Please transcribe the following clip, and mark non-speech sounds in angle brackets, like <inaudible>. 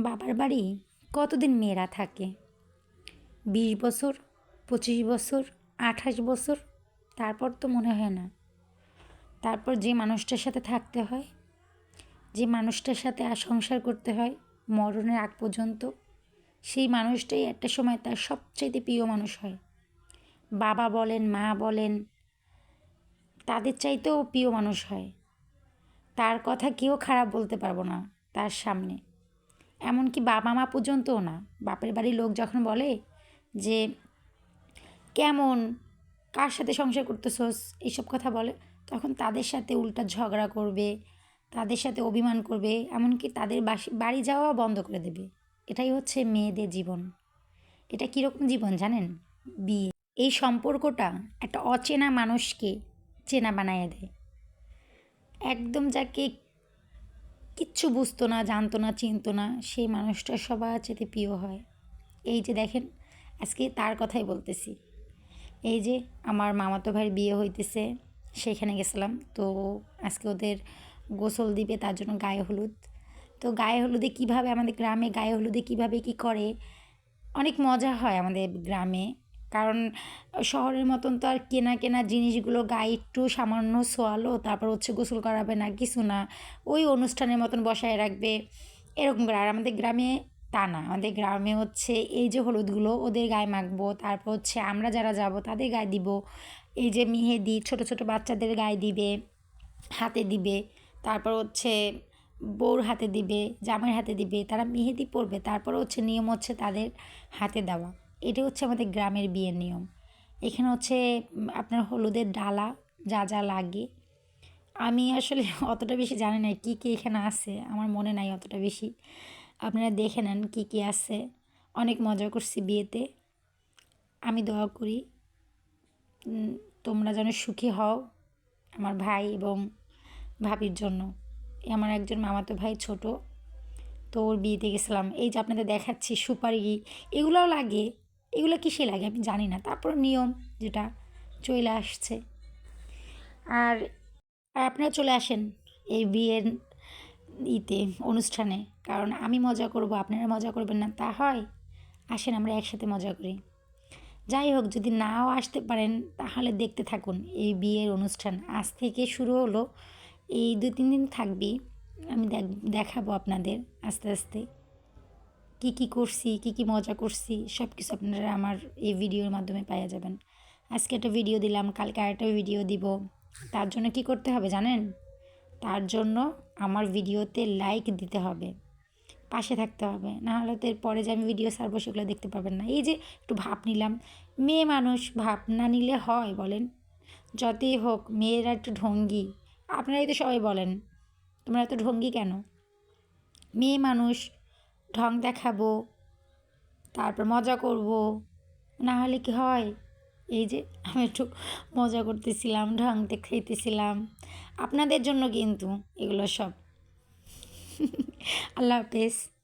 বাবার বাড়ি কতদিন মেয়েরা থাকে? বিশ বছর, পঁচিশ বছর, আঠাশ বছর? তারপর তো মনে হয় না। তারপর যে মানুষটার সাথে থাকতে হয়, যে মানুষটার সাথে আর সংসার করতে হয়, মরণের আগ পর্যন্ত, সেই মানুষটাই একটা সময় তার সবচাইতে প্রিয় মানুষ হয়। বাবা বলেন, মা বলেন, তাদের চাইতেও প্রিয় মানুষ হয়। তার কথা কেউ খারাপ বলতে পারব না তার সামনে। এমনকি বাবা মা পর্যন্তও না। বাপের বাড়ির লোক যখন বলে যে, কেমন? কার সাথে সংসার করতেছস? এইসব কথা বলে, তখন তাদের সাথে উল্টা ঝগড়া করবে, তাদের সাথে অভিমান করবে, এমনকি তাদের বাড়ি যাওয়া বন্ধ করে দেবে। এটাই হচ্ছে মেয়েদের জীবন। এটা কীরকম জীবন জানেন? বিয়ে। এই সম্পর্কটা একটা অচেনা মানুষকে চেনা বানায় দেয়। একদম যাকে কিচ্ছু বুঝতো না, জানতো না, চিনতো না, সেই মানুষটা সবার চেয়ে প্রিয় হয়। এই যে দেখেন, আজকে তার কথাই বলতেছি। এই যে আমার মামাতো ভাইয়ের বিয়ে হইতেছে, সেখানে গেছিলাম। তো আজকে ওদের গোসল দিবে, তার জন্য গায়ে হলুদ। তো গায়ে হলুদে কীভাবে আমাদের গ্রামে, গায়ে হলুদে কীভাবে কী করে? অনেক মজা হয় আমাদের গ্রামে। কারণ শহরের মতন তো আর কেনা কেনা জিনিসগুলো গায়ে একটু সামান্য সোয়ালো, তারপর হচ্ছে গোসল করাবে না, কিছু না। ওই অনুষ্ঠানের মতন বসায় রাখবে। এরকম করে। আর আমাদের গ্রামে তা না। আমাদের গ্রামে হচ্ছে এই যে হলুদগুলো, ওদের গায়ে মাখবো। তারপর হচ্ছে আমরা যারা যাব তাদের গায়ে দিব। এই যে মেহেদি, ছোট ছোট বাচ্চাদের গায়ে দিবে, হাতে দিবে। তারপর হচ্ছে বউর হাতে দিবে, জামাইয়ের হাতে দিবে, তারা মেহেদি পরবে। তারপর হচ্ছে নিয়ম হচ্ছে তাদের হাতে দেওয়া। এটা হচ্ছে আমাদের গ্রামের বিয়ের নিয়ম। এখানে হচ্ছে আপনার হলুদের ডালা যা যা লাগে। আমি আসলে <laughs> অতটা বেশি জানি না কী কী এখানে আছে, আমার মনে নাই অতটা বেশি। আপনারা দেখে নেন কী কী আছে। অনেক মজা করছি বিয়েতে। আমি দোয়া করি তোমরা যেন সুখী হও আমার ভাই এবং ভাবির জন্য। আমার একজন মামাতো ভাই ছোট, তো ওর বিয়েতে গেছিলাম। এই যে আপনাদের দেখাচ্ছি সুপারি, এগুলোও লাগে। এগুলো কিসে লাগে আমি জানি না। তারপর নিয়ম যেটা চলে আসছে। আর আপনারা চলে আসেন এই বিয়ের ইতে, অনুষ্ঠানে। কারণ আমি মজা করব, আপনারা মজা করবেন না। তা হয়, আসেন আমরা একসাথে মজা করি। যাই হোক, যদি নাও আসতে পারেন, তাহলে দেখতে থাকুন এই বিয়ের অনুষ্ঠান। আজ থেকে শুরু হলো, এই দু তিন দিন থাকবি আমি দেখাবো আপনাদের আস্তে আস্তে। কী কী করছি, কী কী মজা করছি সব কিছু আপনারা আমার এই ভিডিওর মাধ্যমে পাওয়া যাবেন। আজকে একটা ভিডিও দিলাম, কালকে আরেকটা ভিডিও দিব। তার জন্য কি করতে হবে জানেন? তার জন্য আমার ভিডিওতে লাইক দিতে হবে। পাশে থাকতে হবে। না হলে তো এরপরে যে আমি ভিডিও ছাড়বো সেগুলো দেখতে পাবেন না। এই যে একটু ভাব নিলাম। মেয়ে মানুষ ভাব না নিলে হয় বলেন। যতই হোক, মেয়েরা একটু ঢঙ্গি। আপনারাই তো সবাই বলেন, তোমরা এত ঢঙ্গি কেন? মেয়ে মানুষ ঢং দেখাবো, তারপর মজা করব। না হলে কি হয়? এই যে আমি একটু মজা করতেছিলাম, ঢং দেখাইতেছিলাম। আপনাদের জন্য কিন্তু এগুলো সব। <laughs> আল্লাহ হাফেজ।